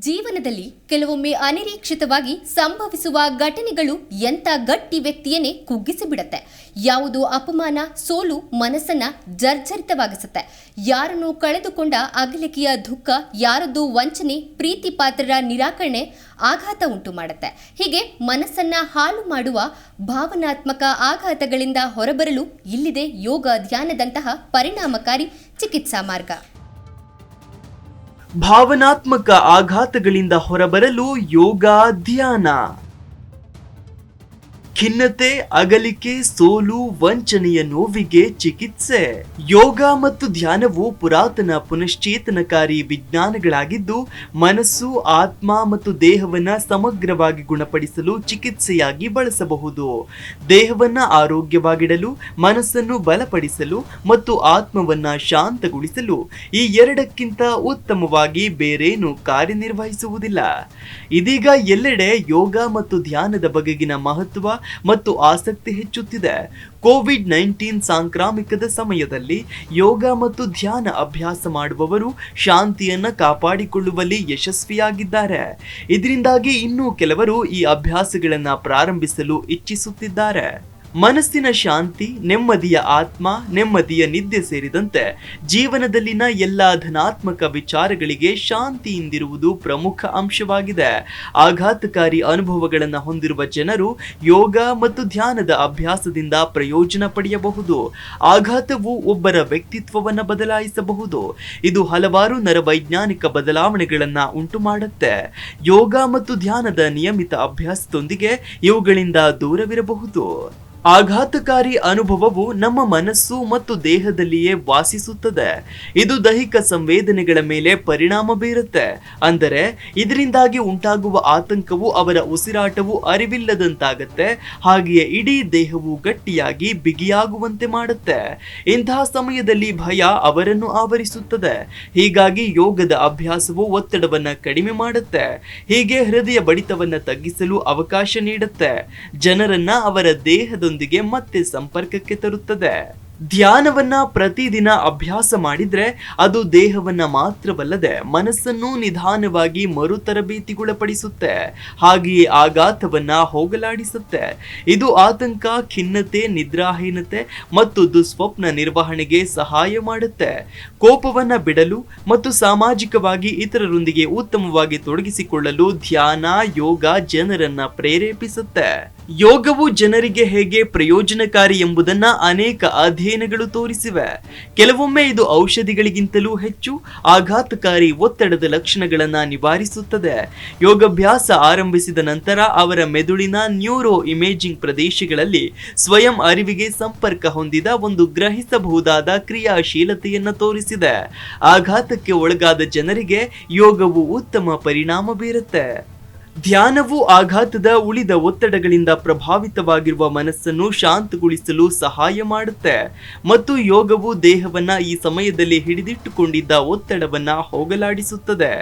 ಜೀವನದಲ್ಲಿ ಕೆಲವೊಮ್ಮೆ ಅನಿರೀಕ್ಷಿತವಾಗಿ ಸಂಭವಿಸುವ ಘಟನೆಗಳು ಎಂಥ ಗಟ್ಟಿ ವ್ಯಕ್ತಿಯನ್ನೇ ಕುಗ್ಗಿಸಿಬಿಡತ್ತೆ. ಯಾವುದೋ ಅಪಮಾನ, ಸೋಲು, ಮನಸ್ಸನ್ನ ಜರ್ಜರಿತವಾಗಿಸುತ್ತೆ. ಯಾರನ್ನು ಕಳೆದುಕೊಂಡ ಅಗಲಿಕೆಯ ದುಃಖ, ಯಾರದ್ದು ವಂಚನೆ, ಪ್ರೀತಿ ಪಾತ್ರರ ನಿರಾಕರಣೆ ಆಘಾತ ಉಂಟು ಮಾಡುತ್ತೆ. ಹೀಗೆ ಮನಸ್ಸನ್ನ ಹಾಳು ಮಾಡುವ ಭಾವನಾತ್ಮಕ ಆಘಾತಗಳಿಂದ ಹೊರಬರಲು ಇಲ್ಲಿದೆ ಯೋಗ ಧ್ಯಾನದಂತಹ ಪರಿಣಾಮಕಾರಿ ಚಿಕಿತ್ಸಾ ಮಾರ್ಗ. ಭಾವನಾತ್ಮಕ ಆಘಾತಗಳಿಂದ ಹೊರಬರಲು ಯೋಗ ಧ್ಯಾನ. ಖಿನ್ನತೆ, ಅಗಲಿಕೆ, ಸೋಲು, ವಂಚನೆಯ ನೋವಿಗೆ ಚಿಕಿತ್ಸೆ. ಯೋಗ ಮತ್ತು ಧ್ಯಾನವು ಪುರಾತನ ಪುನಶ್ಚೇತನಕಾರಿ ವಿಜ್ಞಾನಗಳಾಗಿದ್ದು, ಮನಸ್ಸು, ಆತ್ಮ ಮತ್ತು ದೇಹವನ್ನ ಸಮಗ್ರವಾಗಿ ಗುಣಪಡಿಸಲು ಚಿಕಿತ್ಸೆಯಾಗಿ ಬಳಸಬಹುದು. ದೇಹವನ್ನ ಆರೋಗ್ಯವಾಗಿಡಲು, ಮನಸ್ಸನ್ನು ಬಲಪಡಿಸಲು ಮತ್ತು ಆತ್ಮವನ್ನ ಶಾಂತಗೊಳಿಸಲು ಈ ಎರಡಕ್ಕಿಂತ ಉತ್ತಮವಾಗಿ ಬೇರೇನು ಕಾರ್ಯನಿರ್ವಹಿಸುವುದಿಲ್ಲ. ಇದೀಗ ಎಲ್ಲೆಡೆ ಯೋಗ ಮತ್ತು ಧ್ಯಾನದ ಬಗೆಗಿನ ಮಹತ್ವ ಮತ್ತು ಆಸಕ್ತಿ ಹೆಚ್ಚುತ್ತಿದೆ. ಕೋವಿಡ್ ನೈನ್ಟೀನ್ ಸಾಂಕ್ರಾಮಿಕದ ಸಮಯದಲ್ಲಿ ಯೋಗ ಮತ್ತು ಧ್ಯಾನ ಅಭ್ಯಾಸ ಮಾಡುವವರು ಶಾಂತಿಯನ್ನು ಕಾಪಾಡಿಕೊಳ್ಳುವಲ್ಲಿ ಯಶಸ್ವಿಯಾಗಿದ್ದಾರೆ. ಇದರಿಂದಾಗಿ ಇನ್ನೂ ಕೆಲವರು ಈ ಅಭ್ಯಾಸಗಳನ್ನು ಪ್ರಾರಂಭಿಸಲು ಇಚ್ಛಿಸುತ್ತಿದ್ದಾರೆ. ಮನಸ್ಸಿನ ಶಾಂತಿ, ನೆಮ್ಮದಿಯ ಆತ್ಮ, ನೆಮ್ಮದಿಯ ನಿದ್ದೆ ಸೇರಿದಂತೆ ಜೀವನದಲ್ಲಿನ ಎಲ್ಲ ಧನಾತ್ಮಕ ವಿಚಾರಗಳಿಗೆ ಶಾಂತಿಯಿಂದಿರುವುದು ಪ್ರಮುಖ ಅಂಶವಾಗಿದೆ. ಆಘಾತಕಾರಿ ಅನುಭವಗಳನ್ನು ಹೊಂದಿರುವ ಜನರು ಯೋಗ ಮತ್ತು ಧ್ಯಾನದ ಅಭ್ಯಾಸದಿಂದ ಪ್ರಯೋಜನ ಪಡೆಯಬಹುದು. ಆಘಾತವು ಒಬ್ಬರ ವ್ಯಕ್ತಿತ್ವವನ್ನು ಬದಲಾಯಿಸಬಹುದು. ಇದು ಹಲವಾರು ನರವೈಜ್ಞಾನಿಕ ಬದಲಾವಣೆಗಳನ್ನು ಉಂಟು ಮಾಡುತ್ತೆ ಯೋಗ ಮತ್ತು ಧ್ಯಾನದ ನಿಯಮಿತ ಅಭ್ಯಾಸದೊಂದಿಗೆ ಇವುಗಳಿಂದ ದೂರವಿರಬಹುದು. ಆಘಾತಕಾರಿ ಅನುಭವವು ನಮ್ಮ ಮನಸ್ಸು ಮತ್ತು ದೇಹದಲ್ಲಿಯೇ ವಾಸಿಸುತ್ತದೆ. ಇದು ದೈಹಿಕ ಸಂವೇದನೆಗಳ ಮೇಲೆ ಪರಿಣಾಮ ಬೀರುತ್ತೆ. ಅಂದರೆ, ಇದರಿಂದಾಗಿ ಉಂಟಾಗುವ ಆತಂಕವು ಅವರ ಉಸಿರಾಟವು ಅರಿವಿಲ್ಲದಂತಾಗತ್ತೆ. ಹಾಗೆಯೇ ಇಡೀ ದೇಹವು ಗಟ್ಟಿಯಾಗಿ ಬಿಗಿಯಾಗುವಂತೆ ಮಾಡುತ್ತೆ. ಇಂತಹ ಸಮಯದಲ್ಲಿ ಭಯ ಅವರನ್ನು ಆವರಿಸುತ್ತದೆ. ಹೀಗಾಗಿ ಯೋಗದ ಅಭ್ಯಾಸವು ಒತ್ತಡವನ್ನ ಕಡಿಮೆ ಮಾಡುತ್ತೆ. ಹೀಗೆ ಹೃದಯ ಬಡಿತವನ್ನ ತಗ್ಗಿಸಲು ಅವಕಾಶ ನೀಡುತ್ತೆ. ಜನರನ್ನ ಅವರ ದೇಹದೊಂದಿಗೆ ಮತ್ತೆ ಸಂಪರ್ಕಕ್ಕೆ ತರುತ್ತದೆ. ಧ್ಯಾನವನ್ನ ಪ್ರತಿದಿನ ಅಭ್ಯಾಸ ಮಾಡಿದ್ರೆ ಅದು ದೇಹವನ್ನ ಮಾತ್ರವಲ್ಲದೆ ಮನಸ್ಸನ್ನು ನಿಧಾನವಾಗಿ ಮರುತರಬೇತಿಗೊಳಪಡಿಸುತ್ತೆ. ಹಾಗೆಯೇ ಆಘಾತವನ್ನ ಹೋಗಲಾಡಿಸುತ್ತೆ. ಇದು ಆತಂಕ, ಖಿನ್ನತೆ, ನಿದ್ರಾಹೀನತೆ ಮತ್ತು ದುಸ್ವಪ್ನ ನಿರ್ವಹಣೆಗೆ ಸಹಾಯ ಮಾಡುತ್ತೆ. ಕೋಪವನ್ನ ಬಿಡಲು ಮತ್ತು ಸಾಮಾಜಿಕವಾಗಿ ಇತರರೊಂದಿಗೆ ಉತ್ತಮವಾಗಿ ತೊಡಗಿಸಿಕೊಳ್ಳಲು ಧ್ಯಾನ, ಯೋಗ ಜನರನ್ನ ಪ್ರೇರೇಪಿಸುತ್ತೆ. ಯೋಗವು ಜನರಿಗೆ ಹೇಗೆ ಪ್ರಯೋಜನಕಾರಿ ಎಂಬುದನ್ನ ಅನೇಕ ಅಧ್ಯಯನಗಳು ತೋರಿಸಿವೆ. ಕೆಲವೊಮ್ಮೆ ಇದು ಔಷಧಿಗಳಿಗಿಂತಲೂ ಹೆಚ್ಚು ಆಘಾತಕಾರಿ ಒತ್ತಡದ ಲಕ್ಷಣಗಳನ್ನು ನಿವಾರಿಸುತ್ತದೆ. ಯೋಗಾಭ್ಯಾಸ ಆರಂಭಿಸಿದ ನಂತರ ಅವರ ಮೆದುಳಿನ ನ್ಯೂರೋ ಇಮೇಜಿಂಗ್ ಪ್ರದೇಶಗಳಲ್ಲಿ ಸ್ವಯಂ ಅರಿವಿಗೆ ಸಂಪರ್ಕ ಹೊಂದಿದ ಒಂದು ಗ್ರಹಿಸಬಹುದಾದ ಕ್ರಿಯಾಶೀಲತೆಯನ್ನು ತೋರಿಸಿದೆ. ಆಘಾತಕ್ಕೆ ಒಳಗಾದ ಜನರಿಗೆ ಯೋಗವು ಉತ್ತಮ ಪರಿಣಾಮ ಬೀರುತ್ತೆ. ಧ್ಯಾನವು ಆಘಾತದ ಉಳಿದ ಒತ್ತಡಗಳಿಂದ ಪ್ರಭಾವಿತವಾಗಿರುವ ಮನಸ್ಸನ್ನು ಶಾಂತಗೊಳಿಸಲು ಸಹಾಯ ಮಾಡುತ್ತೆ. ಮತ್ತು ಯೋಗವು ದೇಹವನ್ನು ಈ ಸಮಯದಲ್ಲಿ ಹಿಡಿದಿಟ್ಟುಕೊಂಡಿದ್ದ ಒತ್ತಡವನ್ನು ಹೋಗಲಾಡಿಸುತ್ತದೆ.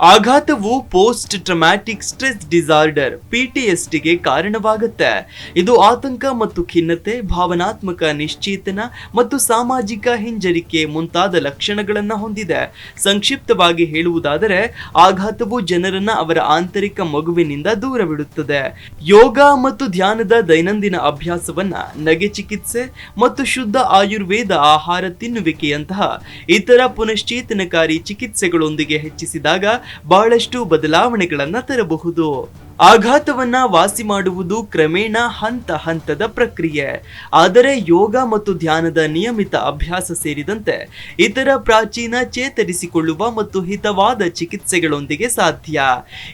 ಆಘಾತವು ಪೋಸ್ಟ್ ಟ್ರಮ್ಯಾಟಿಕ್ ಸ್ಟ್ರೆಸ್ ಡಿಸಾರ್ಡರ್ ಪಿಟಿಎಸ್ಟಿಗೆ ಕಾರಣವಾಗುತ್ತೆ. ಇದು ಆತಂಕ ಮತ್ತು ಖಿನ್ನತೆ, ಭಾವನಾತ್ಮಕ ನಿಶ್ಚೇತನ ಮತ್ತು ಸಾಮಾಜಿಕ ಹಿಂಜರಿಕೆ ಮುಂತಾದ ಲಕ್ಷಣಗಳನ್ನು ಹೊಂದಿದೆ. ಸಂಕ್ಷಿಪ್ತವಾಗಿ ಹೇಳುವುದಾದರೆ, ಆಘಾತವು ಜನರನ್ನ ಅವರ ಆಂತರಿಕ ಮಗುವಿನಿಂದ ದೂರವಿಡುತ್ತದೆ. ಯೋಗ ಮತ್ತು ಧ್ಯಾನದ ದೈನಂದಿನ ಅಭ್ಯಾಸವನ್ನ ನಗೆ ಚಿಕಿತ್ಸೆ ಮತ್ತು ಶುದ್ಧ ಆಯುರ್ವೇದ ಆಹಾರ ತಿನ್ನುವಿಕೆಯಂತಹ ಇತರ ಪುನಶ್ಚೇತನಕಾರಿ ಚಿಕಿತ್ಸೆಗಳೊಂದಿಗೆ ಹೆಚ್ಚಿಸಿದಾಗ ಬಹಳಷ್ಟು ಬದಲಾವಣೆಗಳನ್ನ ತರಬಹುದು. ಆಘಾತವನ್ನ ವಾಸಿ ಮಾಡುವುದು ಕ್ರಮೇಣ ಹಂತ ಹಂತದ ಪ್ರಕ್ರಿಯೆ. ಆದರೆ ಯೋಗ ಮತ್ತು ಧ್ಯಾನದ ನಿಯಮಿತ ಅಭ್ಯಾಸ ಸೇರಿದಂತೆ ಇತರ ಪ್ರಾಚೀನ ಚೇತರಿಸಿಕೊಳ್ಳುವ ಮತ್ತು ಹಿತವಾದ ಚಿಕಿತ್ಸೆಗಳೊಂದಿಗೆ ಸಾಧ್ಯ.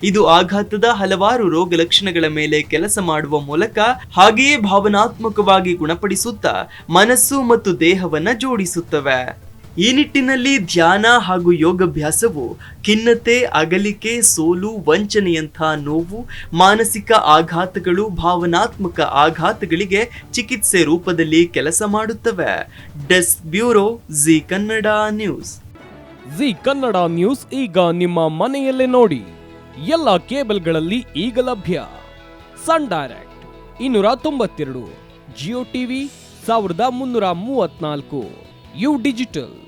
ಇದು ಆಘಾತದ ಹಲವಾರು ರೋಗ ಲಕ್ಷಣಗಳ ಮೇಲೆ ಕೆಲಸ ಮಾಡುವ ಮೂಲಕ ಹಾಗೆಯೇ ಭಾವನಾತ್ಮಕವಾಗಿ ಗುಣಪಡಿಸುತ್ತಾ ಮನಸ್ಸು ಮತ್ತು ದೇಹವನ್ನ ಜೋಡಿಸುತ್ತವೆ. ಈ ನಿಟ್ಟಿನಲ್ಲಿ ಧ್ಯಾನ ಹಾಗೂ ಯೋಗಾಭ್ಯಾಸವು ಖಿನ್ನತೆ, ಅಗಲಿಕೆ, ಸೋಲು, ವಂಚನೆಯಂಥ ನೋವು, ಮಾನಸಿಕ ಆಘಾತಗಳು, ಭಾವನಾತ್ಮಕ ಆಘಾತಗಳಿಗೆ ಚಿಕಿತ್ಸೆ ರೂಪದಲ್ಲಿ ಕೆಲಸ ಮಾಡುತ್ತವೆ. Desk bureau Zee Kannada news. Zee Kannada news ಈಗ ನಿಮ್ಮ ಮನೆಯಲ್ಲೇ ನೋಡಿ. ಎಲ್ಲ ಕೇಬಲ್ಗಳಲ್ಲಿ ಈಗ ಲಭ್ಯ. ಸನ್ ಡೈರೆಕ್ಟ್ ಇನ್ನೂರ ತೊಂಬತ್ತೆರಡು, ಜಿಯೋ ಟಿವಿ ಸಾವಿರದ ಮುನ್ನೂರ ಮೂವತ್ನಾಲ್ಕು ಯು ಡಿಜಿಟಲ್.